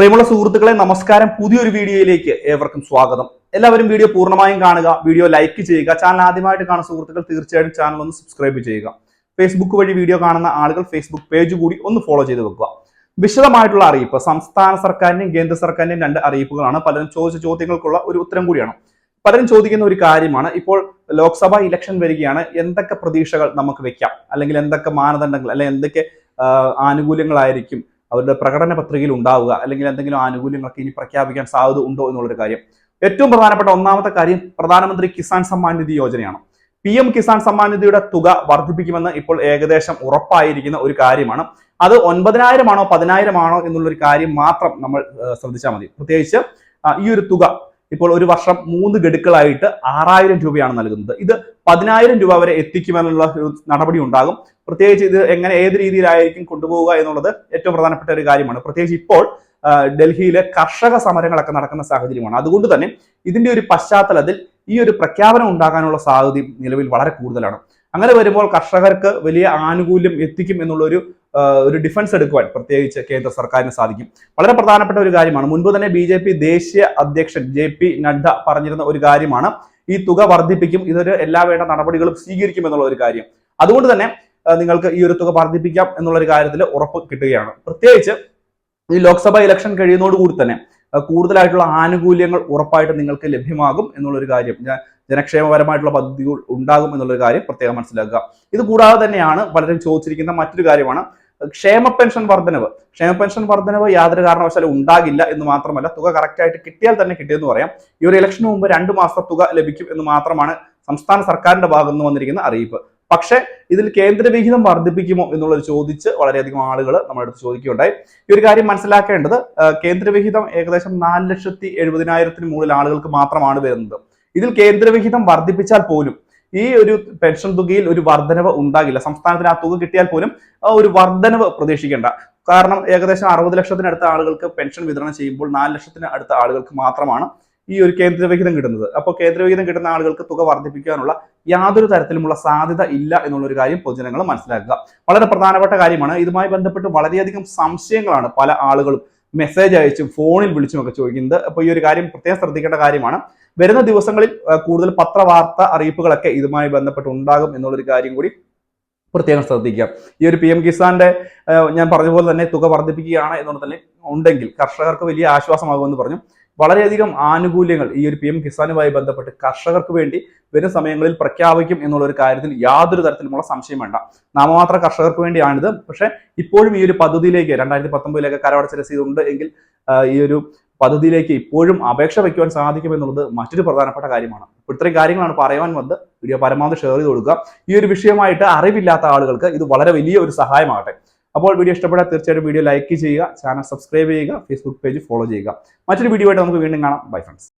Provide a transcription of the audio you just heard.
പ്രിയമുള്ള സുഹൃത്തുക്കളെ നമസ്കാരം. പുതിയൊരു വീഡിയോയിലേക്ക് ഏവർക്കും സ്വാഗതം. എല്ലാവരും വീഡിയോ പൂർണമായും കാണുക വീഡിയോ ലൈക്ക് ചെയ്യുക ചാനൽ ആദ്യമായിട്ട് കാണുന്ന സുഹൃത്തുക്കൾ തീർച്ചയായിട്ടും ചാനൽ ഒന്ന് സബ്സ്ക്രൈബ് ചെയ്യുക. ഫേസ്ബുക്ക് വഴി വീഡിയോ കാണുന്ന ആളുകൾ ഫേസ്ബുക്ക് പേജ് കൂടി ഒന്ന് ഫോളോ ചെയ്ത് വെക്കുക. വിശദമായിട്ടുള്ള അറിയിപ്പ് സംസ്ഥാന സർക്കാരിന്റെയും കേന്ദ്ര സർക്കാരിന്റെയും രണ്ട് അറിയിപ്പുകളാണ്. പലരും ചോദിച്ച ചോദ്യങ്ങൾക്കുള്ള ഒരു ഉത്തരം കൂടിയാണ്. പലരും ചോദിക്കുന്ന ഒരു കാര്യമാണ് ഇപ്പോൾ ലോക്സഭാ ഇലക്ഷൻ വരികയാണ്. എന്തൊക്കെ പ്രതീക്ഷകൾ നമുക്ക് വെക്കാം? അല്ലെങ്കിൽ എന്തൊക്കെ മാനദണ്ഡങ്ങൾ അല്ലെങ്കിൽ എന്തൊക്കെ ആനുകൂല്യങ്ങളായിരിക്കും അവരുടെ പ്രകടന പത്രികയിൽ ഉണ്ടാവുക അല്ലെങ്കിൽ എന്തെങ്കിലും ആനുകൂല്യങ്ങളൊക്കെ ഇനി പ്രഖ്യാപിക്കാൻ സാധ്യത ഉണ്ടോ എന്നുള്ളൊരു കാര്യം. ഏറ്റവും പ്രധാനപ്പെട്ട ഒന്നാമത്തെ കാര്യം പ്രധാനമന്ത്രി കിസാൻ സമ്മാൻ നിധി യോജനയാണ്. പി എം കിസാൻ സമ്മാൻ നിധിയുടെ തുക വർദ്ധിപ്പിക്കുമെന്ന് ഇപ്പോൾ ഏകദേശം ഉറപ്പായിരിക്കുന്ന ഒരു കാര്യമാണ്. അത് ഒൻപതിനായിരം ആണോ പതിനായിരം ആണോ എന്നുള്ളൊരു കാര്യം മാത്രം നമ്മൾ ശ്രദ്ധിച്ചാൽ മതി. പ്രത്യേകിച്ച് ഈ ഒരു തുക ഇപ്പോൾ ഒരു വർഷം മൂന്ന് ഗഡുക്കളായിട്ട് ആറായിരം രൂപയാണ് നൽകുന്നത്. ഇത് പതിനായിരം രൂപ വരെ എത്തിക്കുമെന്നുള്ള ഒരു നടപടി ഉണ്ടാകും. പ്രത്യേകിച്ച് ഇത് എങ്ങനെ ഏത് രീതിയിലായിരിക്കും കൊണ്ടുപോവുക എന്നുള്ളത് ഏറ്റവും പ്രധാനപ്പെട്ട ഒരു കാര്യമാണ്. പ്രത്യേകിച്ച് ഇപ്പോൾ ഡൽഹിയിലെ കർഷക സമരങ്ങളൊക്കെ നടക്കുന്ന സാഹചര്യമാണ്. അതുകൊണ്ട് തന്നെ ഇതിന്റെ ഒരു പശ്ചാത്തലത്തിൽ ഈ ഒരു പ്രഖ്യാപനം ഉണ്ടാകാനുള്ള സാധ്യത നിലവിൽ വളരെ കൂടുതലാണ്. അങ്ങനെ വരുമ്പോൾ കർഷകർക്ക് വലിയ ആനുകൂല്യം എത്തിക്കും എന്നുള്ള ഒരു ഡിഫൻസ് എടുക്കുവാൻ പ്രത്യേകിച്ച് കേന്ദ്ര സർക്കാരിന് സാധിക്കും. വളരെ പ്രധാനപ്പെട്ട ഒരു കാര്യമാണ്. മുൻപ് തന്നെ ബി ദേശീയ അധ്യക്ഷൻ ജെ നഡ്ഡ പറഞ്ഞിരുന്ന ഒരു കാര്യമാണ്. ഈ തുക വർദ്ധിപ്പിക്കും. ഇതൊരു എല്ലാ വേണ്ട നടപടികളും സ്വീകരിക്കും എന്നുള്ള ഒരു കാര്യം. അതുകൊണ്ട് തന്നെ നിങ്ങൾക്ക് ഈ ഒരു തുക വർദ്ധിപ്പിക്കാം എന്നുള്ള ഒരു കാര്യത്തിൽ ഉറപ്പ് കിട്ടുകയാണ്. പ്രത്യേകിച്ച് ഈ ലോക്സഭാ ഇലക്ഷൻ കഴിയുന്നതോടുകൂടി തന്നെ കൂടുതലായിട്ടുള്ള ആനുകൂല്യങ്ങൾ ഉറപ്പായിട്ട് നിങ്ങൾക്ക് ലഭ്യമാകും എന്നുള്ളൊരു കാര്യം ജനക്ഷേമപരമായിട്ടുള്ള പദ്ധതികൾ ഉണ്ടാകും എന്നുള്ളൊരു കാര്യം പ്രത്യേകം മനസ്സിലാക്കുക. ഇത് കൂടാതെ തന്നെയാണ് പലരും ചോദിച്ചിരിക്കുന്ന മറ്റൊരു കാര്യമാണ് ക്ഷേമ പെൻഷൻ വർധനവ്. ക്ഷേമ പെൻഷൻ വർധനവ് യാതൊരു കാരണവശാലും ഉണ്ടാകില്ല എന്ന് മാത്രമല്ല തുക കറക്റ്റായിട്ട് കിട്ടിയാൽ തന്നെ കിട്ടിയെന്ന് പറയാം. ഈ ഒരു ഇലക്ഷന് മുമ്പ് രണ്ട് മാസത്തെ തുക ലഭിക്കും എന്ന് മാത്രമാണ് സംസ്ഥാന സർക്കാരിന്റെ ഭാഗത്ത് നിന്ന് വന്നിരിക്കുന്ന അറിയിപ്പ്. പക്ഷെ ഇതിൽ കേന്ദ്രവിഹിതം വർദ്ധിപ്പിക്കുമോ എന്നുള്ളത് ചോദിച്ച് വളരെയധികം ആളുകൾ നമ്മുടെ അടുത്ത് ചോദിക്കുകയുണ്ടായി. ഈ ഒരു കാര്യം മനസ്സിലാക്കേണ്ടത് കേന്ദ്രവിഹിതം ഏകദേശം നാല് ലക്ഷത്തി എഴുപതിനായിരത്തിന് മുകളിൽ ആളുകൾക്ക് മാത്രമാണ് വരുന്നത്. ഇതിൽ കേന്ദ്രവിഹിതം വർദ്ധിപ്പിച്ചാൽ പോലും ഈ ഒരു പെൻഷൻ തുകയിൽ ഒരു വർധനവ് ഉണ്ടാകില്ല. സംസ്ഥാനത്തിന് ആ തുക കിട്ടിയാൽ പോലും ഒരു വർധനവ് പ്രതീക്ഷിക്കേണ്ട. കാരണം ഏകദേശം അറുപത് ലക്ഷത്തിനടുത്ത ആളുകൾക്ക് പെൻഷൻ വിതരണം ചെയ്യുമ്പോൾ നാല് ലക്ഷത്തിന് അടുത്ത ആളുകൾക്ക് മാത്രമാണ് ഈ ഒരു കേന്ദ്രവിഹിതം കിട്ടുന്നത്. അപ്പോൾ കേന്ദ്രവിഹിതം കിട്ടുന്ന ആളുകൾക്ക് തുക വർദ്ധിപ്പിക്കാനുള്ള യാതൊരു തരത്തിലുമുള്ള സാധ്യത ഇല്ല എന്നുള്ളൊരു കാര്യം പൊതുജനങ്ങൾ മനസ്സിലാക്കുക. വളരെ പ്രധാനപ്പെട്ട കാര്യമാണ്. ഇതുമായി ബന്ധപ്പെട്ട് വളരെയധികം സംശയങ്ങളാണ് പല ആളുകളും മെസ്സേജ് അയച്ചും ഫോണിൽ വിളിച്ചും ഒക്കെ ചോദിക്കുന്നത്. അപ്പോൾ ഈ ഒരു കാര്യം പ്രത്യേകം ശ്രദ്ധിക്കേണ്ട കാര്യമാണ്. വരുന്ന ദിവസങ്ങളിൽ കൂടുതൽ പത്രവാർത്ത അറിയിപ്പുകളൊക്കെ ഇതുമായി ബന്ധപ്പെട്ട് ഉണ്ടാകും എന്നുള്ളൊരു കാര്യം കൂടി പ്രത്യേകം ശ്രദ്ധിക്കുക. ഈ ഒരു പി എം കിസാന്റെ ഞാൻ പറഞ്ഞ പോലെ തന്നെ തുക വർദ്ധിപ്പിക്കുകയാണ് എന്നുള്ളത് തന്നെ ഉണ്ടെങ്കിൽ കർഷകർക്ക് വലിയ ആശ്വാസമാകുമെന്ന് പറഞ്ഞു. വളരെയധികം ആനുകൂല്യങ്ങൾ ഈ ഒരു പി എം കിസാനുമായി ബന്ധപ്പെട്ട് കർഷകർക്ക് വേണ്ടി വരും സമയങ്ങളിൽ പ്രഖ്യാപിക്കും എന്നുള്ള ഒരു കാര്യത്തിൽ യാതൊരു തരത്തിലുമുള്ള സംശയം വേണ്ട. നാമമാത്ര കർഷകർക്ക് വേണ്ടിയാണിത്. പക്ഷേ ഇപ്പോഴും ഈ ഒരു പദ്ധതിയിലേക്ക് രണ്ടായിരത്തി പത്തൊമ്പതിലേക്ക് കരവടച്ച രസീത് ഉണ്ട് എങ്കിൽ ഈ ഒരു പദ്ധതിയിലേക്ക് ഇപ്പോഴും അപേക്ഷ വയ്ക്കുവാൻ സാധിക്കും എന്നുള്ളത് മറ്റൊരു പ്രധാനപ്പെട്ട കാര്യമാണ്. അപ്പോൾ ഇത്രയും കാര്യങ്ങളാണ് പറയാൻ വന്നത്. വീഡിയോ പരമാവധി ഷെയർ ചെയ്ത് കൊടുക്കുക. ഈ ഒരു വിഷയമായിട്ട് അറിവില്ലാത്ത ആളുകൾക്ക് ഇത് വളരെ വലിയ ഒരു സഹായമാകട്ടെ. അപ്പോൾ വീഡിയോ ഇഷ്ടപ്പെട്ടാൽ തീർച്ചയായിട്ടും വീഡിയോ ലൈക്ക് ചെയ്യുക ചാനൽ സബ്സ്ക്രൈബ് ചെയ്യുക ഫേസ്ബുക്ക് പേജ് ഫോളോ ചെയ്യുക. മറ്റൊരു വീഡിയോ ആയിട്ട് നമുക്ക് വീണ്ടും കാണാം. Bye friends